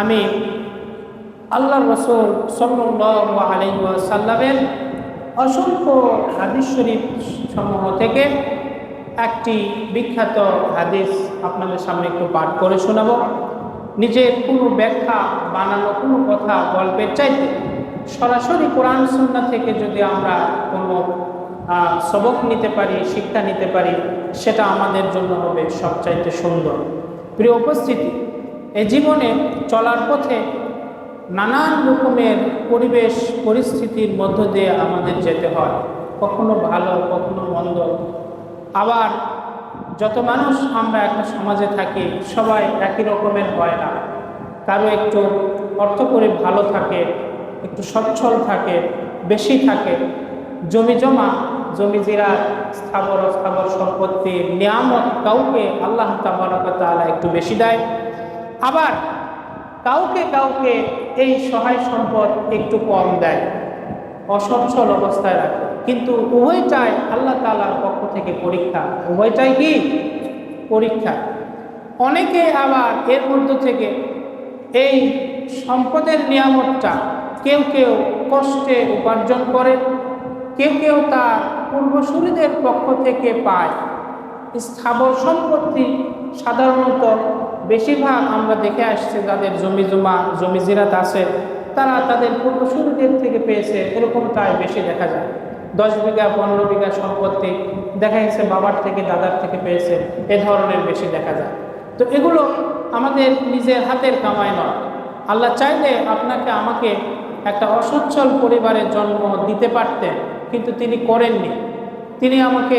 আমি আল্লাহ রসুল সাল্লামের অসংখ্য হাদিস শরীফ সমূহ থেকে একটি বিখ্যাত হাদিস আপনাদের সামনে একটু পাঠ করে শোনাব। নিজের কোনো ব্যাখ্যা, বানানো কোনো কথা, গল্পের চাইতে সরাসরি কোরআন সুন্না থেকে যদি আমরা কোনো সবক নিতে পারি, শিক্ষা নিতে পারি, সেটা আমাদের জন্য হবে সবচাইতে সুন্দর। প্রিয় উপস্থিতি এই জীবনে চলার পথে নানান রকমের পরিবেশ পরিস্থিতির মধ্য দিয়ে আমাদের যেতে হয়। কখনো ভালো, কখনো মন্দ। আবার যত মানুষ আমরা একটা সমাজে থাকি, সবাই একই রকমের হয় না। কারও একটু অর্থ করে ভালো থাকে, একটু সচ্ছল থাকে, বেশি থাকে। জমি জমা, জমি জিরা, স্থাবর স্থাবর সম্পত্তি, নিয়ামত কাউকে আল্লাহ তালা একটু বেশি দেয়। আবার কাউকে কাউকে এই সহায় সম্পদ একটু কম দেয়, অসচ্ছল অবস্থায় রাখে। কিন্তু উভয়টাই আল্লাহ তালার পক্ষ থেকে পরীক্ষা। উভয়টাই কি? পরীক্ষা। অনেকে আবার এর মধ্য থেকে এই সম্পদের নিয়ামতটা কেউ কেউ কষ্টে উপার্জন করে, কেউ কেউ তার পূর্বসূরীদের পক্ষ থেকে পায়। স্থাবর সম্পত্তি সাধারণত বেশিরভাগ আমরা দেখে আসছি যাদের জমি জমা, জমি জিরাত আছে, তারা তাদের পূর্বসূরীদের থেকে পেয়েছে এরকমটাই বেশি দেখা যায়। দশ বিঘা, পনেরো বিঘা সম্পত্তি দেখা গেছে বাবার থেকে, দাদার থেকে পেয়েছে, এ ধরনের বেশি দেখা যায়। তো এগুলো আমাদের নিজের হাতের কামাই নয়। আল্লাহ চাইলে আপনাকে আমাকে একটা অসচ্ছল পরিবারের জন্ম দিতে পারতেন, কিন্তু তিনি করেননি। তিনি আমাকে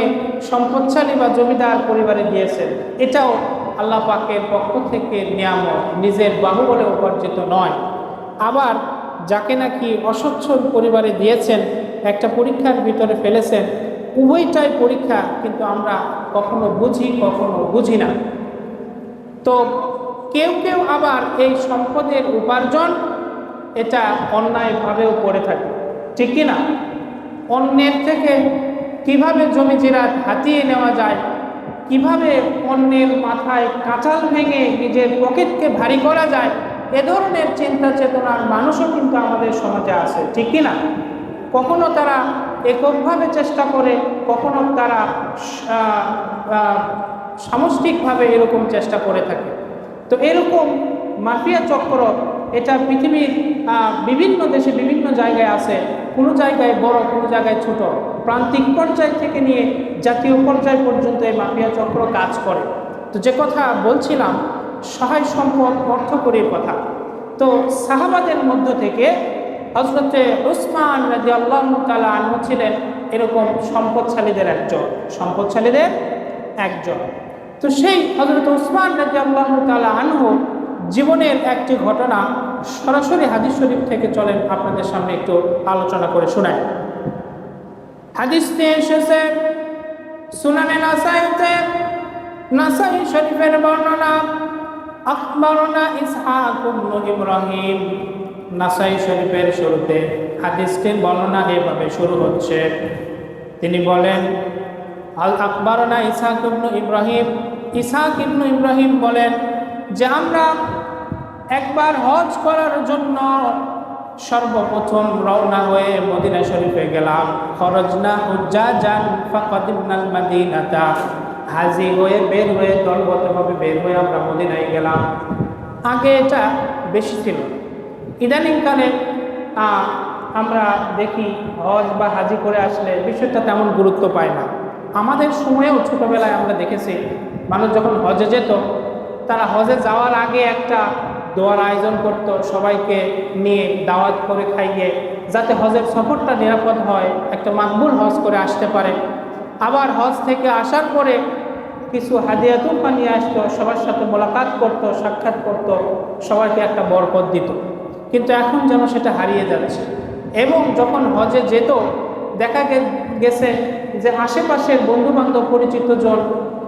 সম্পদশালী বা জমিদার পরিবারে দিয়েছেন। এটাও আল্লাহ পাকের পক্ষ থেকে নিয়ামত নিজের বাহুবলে উপার্জিত নয়। আবার যাকে নাকি অসচ্ছল পরিবারে দিয়েছেন, একটা পরীক্ষার ভিতরে ফেলেছেন, উভয়টাই পরীক্ষা কিন্তু আমরা কখনো বুঝি কখনো বুঝি না। তো কেউ কেউ আবার এই সম্পদের উপার্জন এটা অন্যায়ভাবেও করে থাকে, ঠিক কি না? অন্যের থেকে কীভাবে জমি জিরাত হাতিয়ে নেওয়া যায় কীভাবে অন্যের মাথায় কাঁচাল ভেঙে নিজের পকেটকে ভারী করা যায়, এ ধরনের চিন্তা চেতনার মানুষও কিন্তু আমাদের সমাজে আছে, ঠিক কিনা? কখনো তারা এককভাবে চেষ্টা করে, কখনো তারা সামষ্টিকভাবে এরকম চেষ্টা করে থাকে। তো এরকম মাফিয়া চক্র, এটা পৃথিবীর বিভিন্ন দেশে বিভিন্ন জায়গায় আছে। কোনো জায়গায় বড়, কোনো জায়গায় ছোট। প্রান্তিক পর্যায় থেকে নিয়ে জাতীয় পর্যায় পর্যন্ত এই মাফিয়া চক্র কাজ করে। তো যে কথা বলছিলাম, সহায় সম্পদ অর্থ করে কথা। তো সাহাবাদের মধ্য থেকে হজরতে উসমান রাজি আল্লাহ তালা আনহু ছিলেন এরকম সম্পদশালীদের একজন সম্পদশালীদের একজন। তো সেই হজরত উসমান রাজি আল্লাহ তালা আনহু জীবনের একটি ঘটনা সরাসরি হাদিস শরীফ থেকে চলেন আপনাদের সামনে একটু আলোচনা করে শোনায় হাদিসতে এসেছে, সুনানে নাসাইতে, নাসাই শরীফের বর্ণনা আকবরনা ইসহাক ইব্রাহিম। নাসাই শরীফের শুরুতে হাদিসটির বর্ণনা এভাবে শুরু হচ্ছে। তিনি বলেন, আল আকবরনা ইসহাক ইবনু ইব্রাহিম। ইসহাক ইবনু ইব্রাহিম বলেন যে আমরা একবার হজ করার জন্য সর্বপ্রথম রওনা হয়ে মদিনা শরীফে গেলাম। খরজনা উজ্জা যান ফাকাদিবনাল মাদিনাতা। হাজি হয়ে বের হয়ে দলগতভাবে বের হয়ে আমরা মদিনায় গেলাম। আগে এটা বেশি ছিল। ইদানিংকালে আমরা দেখি হজ বা হাজি করে আসলে বিষয়টা তেমন গুরুত্ব পায় না। আমাদের সময়েও ছোটোবেলায় আমরা দেখেছি, মানুষ যখন হজে যেত, তারা হজে যাওয়ার আগে একটা দোয়ার আয়োজন করত, সবাইকে নিয়ে দাওয়াত করে খাইয়ে, যাতে হজের সফরটা নিরাপদ হয়, একটা মাকবুল হজ করে আসতে পারে। আবার হজ থেকে আসার পরে কিছু হাদিয়া তুলপা নিয়ে আসতো, সবার সাথে মোলাকাত করতো, সাক্ষাৎ করত, সবাইকে একটা বরকত দিত। কিন্তু এখন যেন সেটা হারিয়ে যাচ্ছে। এবং যখন হজে যেত, দেখা গেছে যে আশেপাশের বন্ধুবান্ধব পরিচিত জন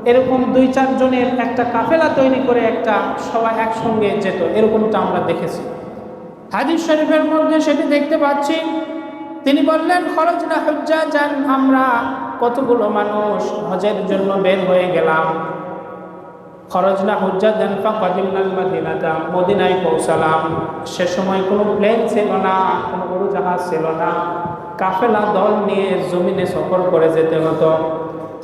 এরকম দুই চারজনের একটা কাফেলা তৈরি করে একটা সবাই একসঙ্গে যেত, এরকমটা আমরা দেখেছি। হাদিস শরীফের মধ্যে সেটি দেখতে পাচ্ছি। তিনি বললেন খরচ না হজ্জা যান আমরা কতগুলো মানুষ হজের জন্য বের হয়ে গেলাম। খরজনা হুজ্জাদান ফাকাদিমনাল মাদিনাতা, মদিনায় পৌঁছালাম। সে সময় কোনো প্লেন ছিল না, কোনো উড়োজাহাজ ছিল না। কাফেলা দল নিয়ে জমিনে সফর করে যেতে হতো।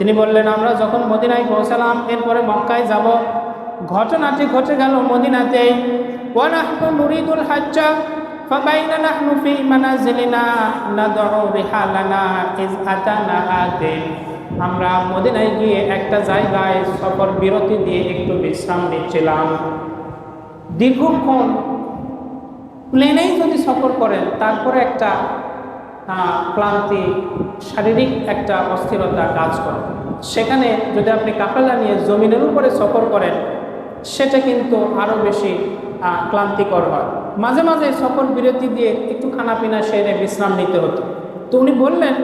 তিনি বললেন আমরা যখন মদিনায় পৌঁছালাম এরপরে মক্কায় যাব ঘটনাটি ঘটে গেল মদিনাতেই ওয়ানাহনু নুরিদুল হাজ্জা فبين نحن في منازلنا ندعو رحالنا إذ أتانا آتٍ আমরা মদিনায় গিয়ে একটা জায়গায় সফর বিরতি দিয়ে একটু বিশ্রাম নিচ্ছিলাম দীর্ঘক্ষণ প্লেনেই যদি সফর করেন তারপরে একটা আহ, ক্লান্তি শারীরিক একটা অস্থিরতা কাজ করে। সেখানে যদি আপনি কাফেলা নিয়ে জমিনের উপরে সফর করেন, সেটা কিন্তু আরও বেশি ক্লান্তিকর হয়। মাঝে মাঝে সফর বিরতি দিয়ে একটু খানাপিনা সেরে বিশ্রাম নিতে হতো। তো উনি বললেন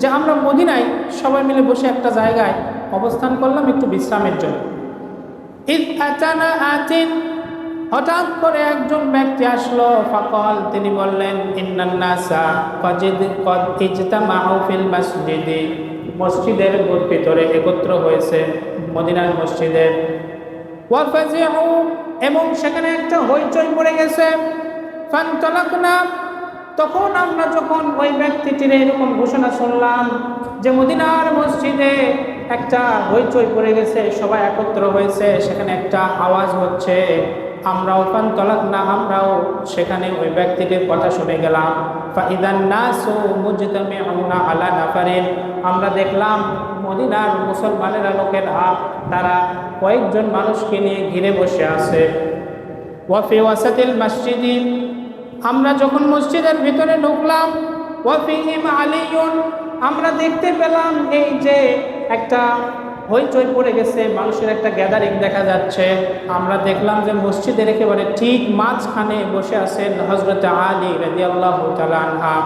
যে, আমরা মদিনায় সবাই মিলে বসে একটা জায়গায় অবস্থান করলাম একটু বিশ্রামের জন্য। হঠাৎ করে একজন ব্যক্তি আসলো, ফাকল, তিনি বললেন মসজিদে। মসজিদের ভিতরে একত্র হয়েছে মদিনার মসজিদের এবং সেখানে একটা হইচই পড়ে গেছে। তখন আমরা যখন ওই ব্যক্তিটির এরকম ঘোষণা শুনলাম যে মদিনার মসজিদে একটা হইচই পড়ে গেছে, সবাই একত্র হয়েছে, সেখানে একটা আওয়াজ হচ্ছে। আমরাও ফান তলাক না, আমরাও সেখানে ওই ব্যক্তিটির কথা শুনে গেলাম। ফাইদান নাসু মুজতামিউনা আলা নাফারিন। আমরা দেখলাম মদিনার মুসলমানেরা লোকেরা, তারা কয়েকজন মানুষকে নিয়ে ঘিরে বসে আছে। ওয়াফি ওয়াসাতিল মসজিদি। আমরা যখন মসজিদের ভিতরে ঢুকলাম ওয়াফিহিম আলিয়ুন, আমরা দেখতে পেলাম এই যে একটা হইচই পড়ে গেছে, মানুষের একটা গ্যাদারিং দেখা যাচ্ছে। আমরা দেখলাম যে মসজিদের একেবারে ঠিক মাঝখানে বসে আছেন হজরত আলী রাজি আল্লাহ আনহা,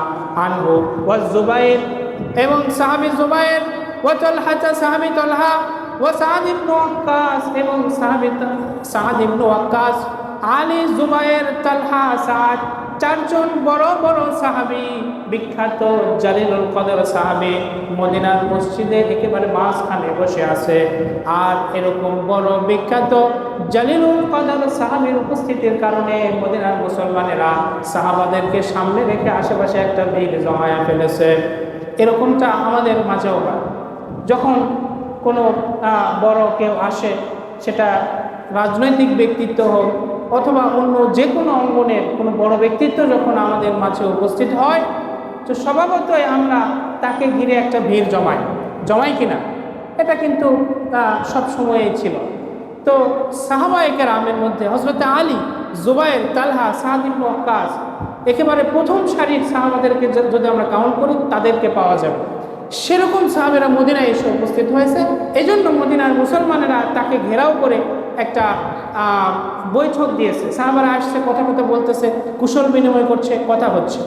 আনহু ওয়াজ জুবাইর এবং সাহাবি জুবাইর ওয়া তলহা, সাহাবি তলহা ও সাদ ইবনু এবং সাহাবি সাদ ইবনু ওয়াক্কাস আলী জুবাইর, তালহা, সাদ চারজন বড় বড় সাহাবি, বিখ্যাত জালিলুল কদর সাহাবি, মদিনার মসজিদে একেবারে মাঝখানে বসে আছে। আর এরকম বড় বিখ্যাত জালিলুল কদর সাহাবির উপস্থিতির কারণে মদিনার মুসলমানেরা সাহাবাদেরকে সামনে রেখে আশেপাশে একটা ভিড় জমায়া ফেলেছে। এরকমটা আমাদের মাঝেও হয়। যখন কোনো বড় কেউ আসে, সেটা রাজনৈতিক ব্যক্তিত্ব হোক অথবা অন্য যে কোনো অঙ্গনের কোনো বড় ব্যক্তিত্ব যখন আমাদের মাঝে উপস্থিত হয়, তো স্বভাবতই আমরা তাকে ঘিরে একটা ভিড় জমাই। জমাই কিনা? এটা কিন্তু সব সময়ই ছিল। তো সাহাবায়কের আমের মধ্যে হজরত আলী জুবাইর তালহা সাহাদিম ওয়াক্কাস একেবারে প্রথম সারির সাহাবাদেরকে যদি আমরা কাউন্ট করি, তাদেরকে পাওয়া যাবে। সেরকম সাহাবেরা মদিনায় এসে উপস্থিত হয়েছে। এই জন্য মদিনার মুসলমানেরা তাকে ঘেরাও করে একটা বৈঠক দিয়েছে। সাহাবারা আসছে, কথা কথা বলতেছে, কুশল বিনিময় করছে, কথা হচ্ছে।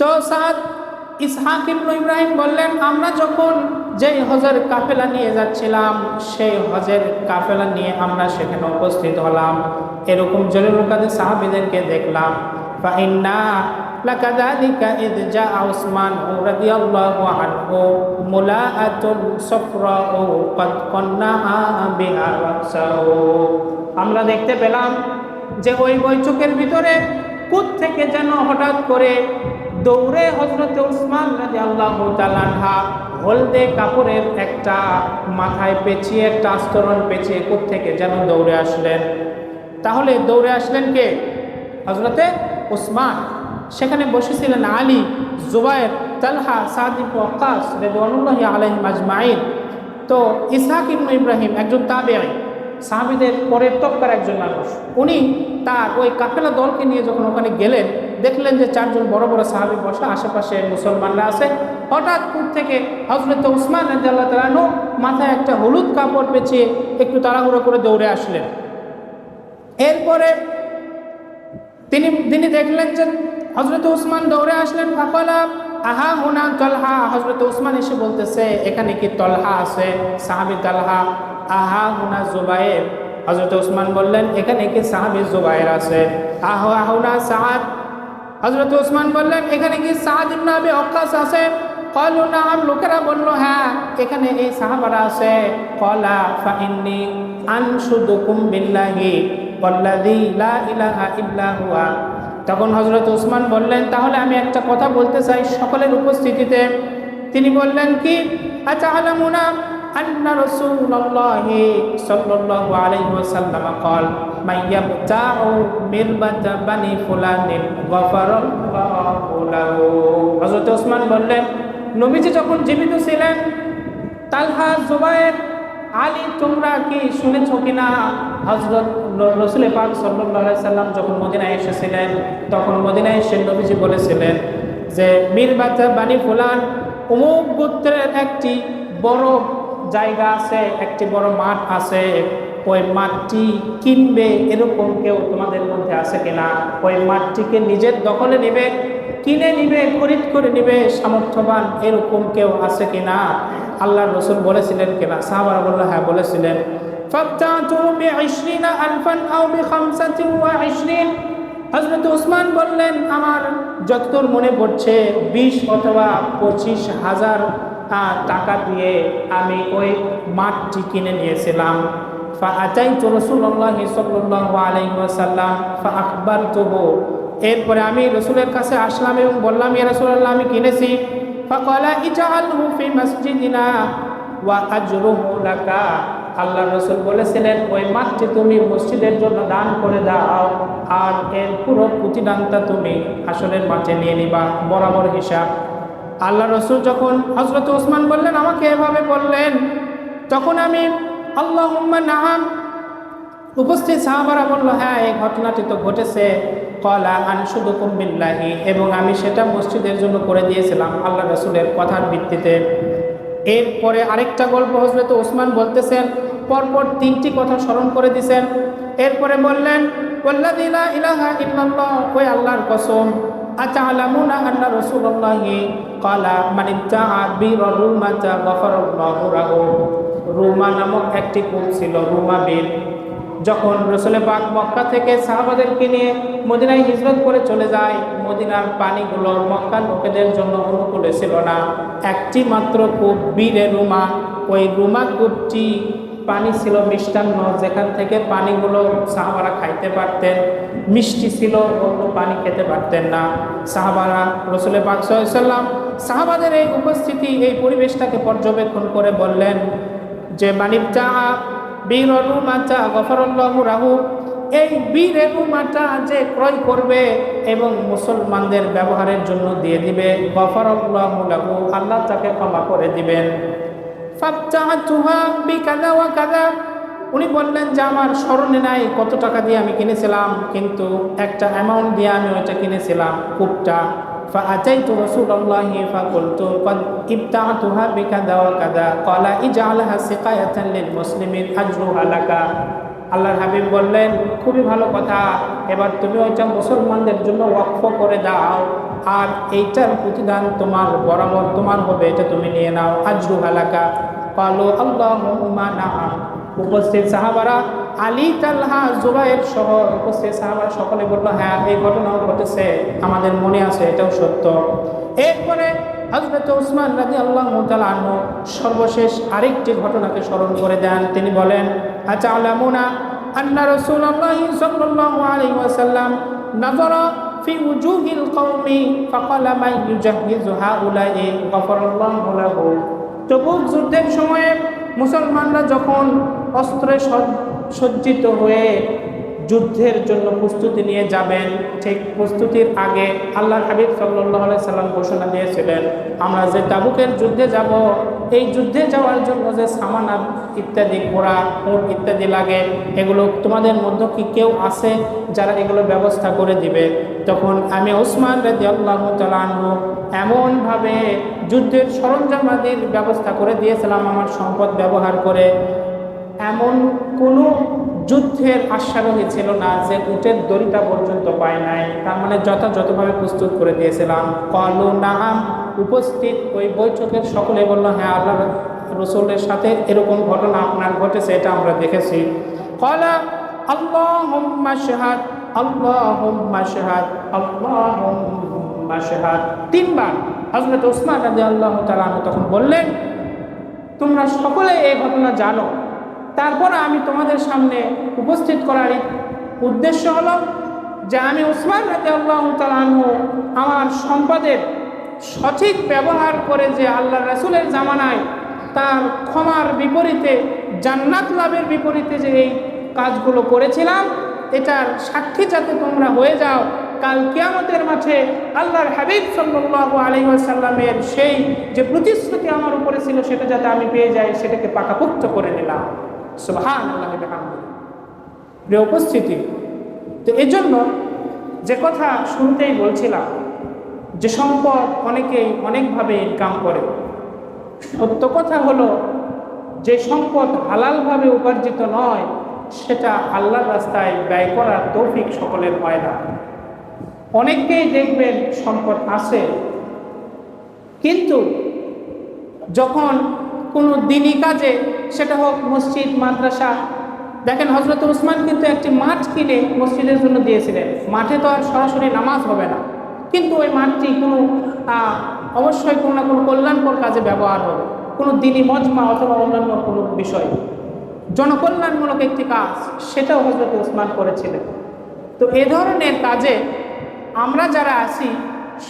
তো সাদ ইসহাক ইবনু ইব্রাহিম বললেন, আমরা যখন যেই হজের কাফেলা নিয়ে যাচ্ছিলাম, সেই হজের কাফেলা নিয়ে আমরা সেখানে উপস্থিত হলাম। এরকম জলিলুল কাদের সাহাবিদেরকে দেখলাম। ফাইন্না লাকাযালিকা ইদ জা উসমান রাদিয়াল্লাহু আনহু মুলাআতুন সাফরাউ কদ কন্নাহা বিহা রাসাহু। আমরা দেখতে পেলাম যে ওই বৈঠকের ভিতরে কুত থেকে যেন হঠাৎ করে দৌড়ে হজরত উসমান রাজি আল্লাহ তালানহা হলদে কাপড়ের একটা মাথায় পেঁচিয়ে, একটা আস্তরণ পেঁচিয়ে কুত থেকে যেন দৌড়ে আসলেন। তাহলে দৌড়ে আসলেন কে? হজরতে উসমান। সেখানে বসেছিলেন আলী, জুবায়ের, তালহা সাদিব ওয়াক্কাস রেদওয়ানুল্লাহি আলাইহিম আজমাইন তো ইসহাক ইবনু ইব্রাহিম একজন তাবেঈ, সাহাবিদের পরের তক্কার একজন মানুষ। উনি তার ওই কাফেলা দলকে নিয়ে যখন ওখানে গেলেন, দেখলেন যে চারজন বড় বড় সাহাবি বসা আশেপাশে মুসলমানরা আছে। হঠাৎ দূর থেকে হজরত উসমান রাজিয়াল্লাহ তালানু মাথায় একটা হলুদ কাপড় পেঁচিয়ে একটু তাড়াহুড়ো করে দৌড়ে আসলেন। এরপরে তিনি তিনি দেখলেন যে হজরত উসমান দৌড়ে আসলেন, ফাকলা, আহা হুনা তলহা। হজরত উসমান এসে বলতেছে, এখানে কি তলহা আছে? সাহাবি তলহা, আহা হুনা জুবাইর। হজরত উসমান বললেন, এখানে কি সাহাবি জুবাইর আছে? আহ আহুনা সাহাদ হজরত উসমান বললেন, এখানে কি সাহাদ ইবনে আবি ওয়াক্কাস আছে? কলু নাম লোকেরা বলল হ্যাঁ এখানে এই সাহাবারা আছে। কলা ফাইন্নি আনশুদুকুম বিল্লাহি ওয়াল্লাযী লা ইলাহা ইল্লা হুয়া। তখন হযরত ওসমান বললেন তাহলে আমি একটা কথা বলতে চাই সকলের উপস্থিতিতে তিনি বললেন কি আচ্ছা আলামুনা أن رسول الله صلى الله عليه وسلم قال من يبتاع مربة بني فلان غفر الله له হযরত ওসমান বললেন নবীজি যখন জীবিত ছিলেন তালহা জুবায়ের আলী, তোমরা কি শুনেছ কিনা? হজরত রসুল পাক সাল্লাহ সাল্লাম যখন মদিনায় এসেছিলেন, তখন মদিনায় এসে নবীজি বলেছিলেন যে মীর বাচ্চা বাণী ফুলান, অমুক গোত্রের একটি বড় জায়গা আছে, একটি বড় মাঠ আছে, ওই মাঠটি কিনবে এরকম কেউ তোমাদের মধ্যে আছে কিনা? ওই মাঠটিকে নিজের দখলে নেবে, কিনে নিবে, খরিদ করে নিবে, সামর্থ্যবান এরকম কেউ আছে কিনা? আল্লাহ রসুল বলেছিলেন কিনা সাহাবারা বলল হ্যাঁ বলেছিলেন। হজরত উসমান বললেন, আমার যতদূর মনে পড়ছে, বিশ অথবা পঁচিশ হাজার টাকা দিয়ে আমি ওই মাঠটি কিনে নিয়েছিলাম। ফাআতাইতু রাসূলুল্লাহ সাল্লাল্লাহু আলাইহি ওয়াসাল্লাম, ফাআখবারতুহু। এরপরে আমি রসুলের কাছে আসলাম এবং বললাম, ইয়া রাসূলুল্লাহ, আমি কিনেছি। ইজআলহু ফি মসজিদিনা ওয়া আজরুহু লাকা আল্লাহ রসুল বলেছিলেন, ওই মাঠটি তুমি মসজিদের জন্য দান করে দাও, আর এর পুরো প্রতিদানটা তুমি আসলের মাঠে নিয়ে নিবা। বরাবর হিসাব। আল্লাহ রসুল যখন হজরত ওসমান বললেন, আমাকে এভাবে বললেন, তখন আমি আল্লাহ নাম উপস্থিত সাহাবারা বলল হ্যাঁ এই ঘটনাটি তো ঘটেছে। কলা আনসুদুকুম বিল্লাহি, এবং আমি সেটা মসজিদের জন্য করে দিয়েছিলাম আল্লাহ রসুলের কথার ভিত্তিতে। এরপরে আরেকটা গল্প হজরত ওসমান বলতেছেন, পরপর তিনটি কথা স্মরণ করে দিছেন। এরপরে বললেন রুমা নামক একটি কূপ ছিল, রুমা বীর। যখন রসুলে পাক মক্কা থেকে সাহাবাদেরকে নিয়ে মদিনায় হিজরত করে চলে যায়, মদিনার পানিগুলো মক্কার লোকেদের জন্য অনুকূলে ছিল না। একটি মাত্র কূপ বীরে রুমা। ওই রুমা কূপটি পানি ছিল মিষ্টান্ন, যেখান থেকে পানিগুলো সাহাবারা খাইতে পারতেন। মিষ্টি ছিল, অন্য পানি খেতে পারতেন না। সাহাবারা রসুলে পাক সাল্লাম সাহাবাদের এই উপস্থিতি, এই পরিবেশটাকে পর্যবেক্ষণ করে বললেন যে মানিবটা বীর রুমাটা গফরল্লাহ রাহু। এই বীর রুমাটা যে ক্রয় করবে এবং মুসলমানদের ব্যবহারের জন্য দিয়ে দিবে, গফরল্লাহ রাহু আল্লাহ তাকে ক্ষমা করে দিবেন। উনি বললেন যে, আমার স্মরণে নাই, কত টাকা দিয়ে আমি কিনেছিলাম? কিন্তু একটা অ্যামাউন্ট দিয়ে আমি ওইটা কিনেছিলাম, কূপটা। فأتيت رسول الله فقلت قد ابتعتها بكذا وكذا قال اجعلها سقاية للمسلمين أجرها لك আল্লাহর হাবিব বললেন খুবই ভালো কথা এবার তুমি ওইটা মুসলমানদের জন্য ওয়াকফ করে দাও আর এইটার প্রতিদান তোমার বরাবর তোমার হবে এটা তুমি নিয়ে নাও আজরু হালাকা পালো আল্লাহ নাম উপস্থিত সাহাবারা আলী তাল্হা জুবাইর সহ উপস্থিত সাহাবারা সকলে বলল হ্যাঁ এই ঘটনাও ঘটেছে আমাদের মনে আছে এটাও সত্য এরপরে হজরত উসমান রাজি আল্লাহ আনহ সর্বশেষ আরেকটি ঘটনাকে স্মরণ করে দেন তিনি বলেন আচ্ছা আলামুনা আন্না রসুল আল্লাহ সাল্লাল্লাহু আলাইহি ওয়াসাল্লাম নাজরা في وجوه القوم فقال من يجهز هؤلاء غفر الله له তবুক যুদ্ধের সময়ে মুসলমানরা যখন অস্ত্রে সজ্জিত হয়ে যুদ্ধের জন্য প্রস্তুতি নিয়ে যাবেন। ঠিক প্রস্তুতির আগে আল্লাহ হাবিব সাল্লাহ সাল্লাম ঘোষণা দিয়েছিলেন, আমরা যে তাবুকের যুদ্ধে যাব, এই যুদ্ধে যাওয়ার জন্য যে সামানা ইত্যাদি ঘোড়া উট ইত্যাদি লাগে, এগুলো তোমাদের মধ্যে কি কেউ আছে যারা এগুলো ব্যবস্থা করে দিবে? তখন আমি ওসমান রাজি আল্লাহ তালানহু এমনভাবে যুদ্ধের সরঞ্জামাদির ব্যবস্থা করে দিয়েছিলাম আমার সম্পদ ব্যবহার করে। এমন কোনো যুদ্ধের আশ্বারোহী ছিল না যে উটের দড়িটা পর্যন্ত পায় নাই। তার মানে যথাযথভাবে প্রস্তুত করে দিয়েছিলাম। কলু নাহাম উপস্থিত ওই বৈঠকের সকলে বলল হ্যাঁ আল্লাহ রসুলের সাথে এরকম ঘটনা আপনার ঘটেছে, এটা আমরা দেখেছি। কলা আল্লাহ শাহাদ আল্লাহ শাহাদ আল্লাহ শাহাদ। তিনবার হজরত ওসমান রাজি আল্লাহ তালা তখন বললেন, তোমরা সকলে এই ঘটনা জানো। তারপর আমি তোমাদের সামনে উপস্থিত করার উদ্দেশ্য হলো যে আমি উসমান রাজি আল্লাহ আমার সম্পদের সঠিক ব্যবহার করে যে আল্লাহ রাসুলের জামানায় তার ক্ষমার বিপরীতে, জান্নাত লাভের বিপরীতে যে এই কাজগুলো করেছিলাম, এটার সাক্ষী যাতে তোমরা হয়ে যাও, কাল কিয়ামতের মাঠে আল্লাহর হাবিব সাল্লাল্লাহু আলাইহি ওয়াসাল্লামের সেই যে প্রতিশ্রুতি আমার উপরে ছিল, সেটা যাতে আমি পেয়ে যাই, সেটাকে পাকাপুক্ত করে নিলাম। প্রিয় উপস্থিতি, তো এই জন্য যে কথা শুরুতেই বলছিলাম, যে সম্পদ অনেকেই অনেকভাবে ইনকাম করে। সত্য কথা হলো, যে সম্পদ হালালভাবে উপার্জিত নয়, সেটা আল্লাহর রাস্তায় ব্যয় করার তৌফিক সকলের হয় না। অনেককেই দেখবেন সম্পদ আছে, কিন্তু যখন কোনো দিনই কাজে, সেটা হোক মসজিদ, মাদ্রাসা। দেখেন হজরত উসমান কিন্তু একটি মাঠ কিনে মসজিদের জন্য দিয়েছিলেন। মাঠে তো আর সরাসরি নামাজ হবে না। কিন্তু ওই মাঠটি কোনো অবশ্যই কোনো না কোনো কল্যাণকর কাজে ব্যবহার হবে। কোনো দিনই মজমা অথবা অন্যান্য কোনো বিষয়। জনকল্যাণমূলক একটি কাজ, সেটাও হজরত উসমান করেছিলেন। তো এ ধরনের কাজে আমরা যারা আছি,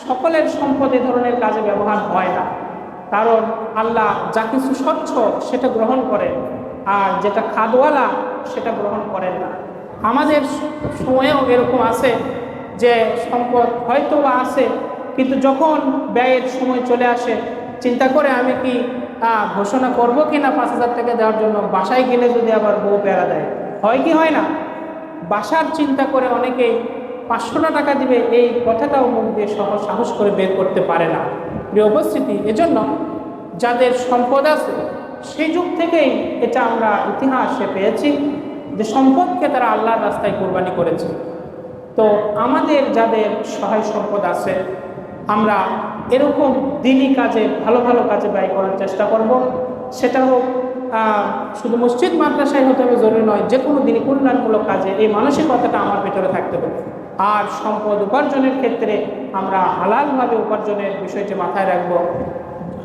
সকলের সম্পদ এ ধরনের কাজে ব্যবহার হয় না। কারণ আল্লাহ যা কিছু স্বচ্ছ সেটা গ্রহণ করেন, আর যেটা খাদওয়ালা সেটা গ্রহণ করেন না। আমাদের সময়েও এরকম আছে যে সম্পদ হয়তো বা আছে, কিন্তু যখন ব্যয়ের সময় চলে আসে, চিন্তা করে আমি কি ঘোষণা করব কি না পাঁচ হাজার টাকা দেওয়ার জন্য? বাসায় গেলে যদি আবার বউ পেয়ারা দেয়, হয় কি হয় না? বাসার চিন্তা করে অনেকেই পাঁচশোটা টাকা দিবে, এই কথাটাও মুখ দিয়ে সহ সাহস করে বের করতে পারে না। প্রিয় উপস্থিতি, এজন্য যাদের সম্পদ আছে, সেই যুগ থেকেই এটা আমরা ইতিহাসে পেয়েছি যে সম্পদকে তারা আল্লাহর রাস্তায় কোরবানি করেছে। তো আমাদের যাদের সহায় সম্পদ আছে, আমরা এরকম দিনই কাজে, ভালো ভালো কাজে ব্যয় করার চেষ্টা করব। সেটা হোক শুধু মসজিদ, মাদ্রাসায় হতে হবে, জরুরি নয় যে কোনো দিনই কল্যাণমূলক কাজে এই মানসিকতাটা আমার ভেতরে থাকতে হবে। আর সম্পদ উপার্জনের ক্ষেত্রে আমরা হালালভাবে উপার্জনের বিষয়টি মাথায় রাখব।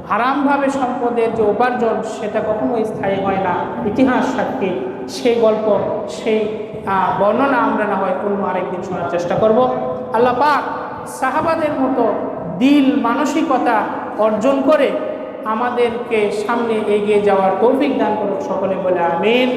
হারামভাবে সম্পদের যে উপার্জন, সেটা কখনোই স্থায়ী হয় না। ইতিহাস সাক্ষী, সেই গল্প, সেই বর্ণনা আমরা না হয় অন্য আরেকদিন শোনার চেষ্টা করব। আল্লাহ পাক সাহাবাদের মতো দিল মানসিকতা অর্জন করে আমাদেরকে সামনে এগিয়ে যাওয়ার তৌফিক দান করুক সকলে বলে আমিন।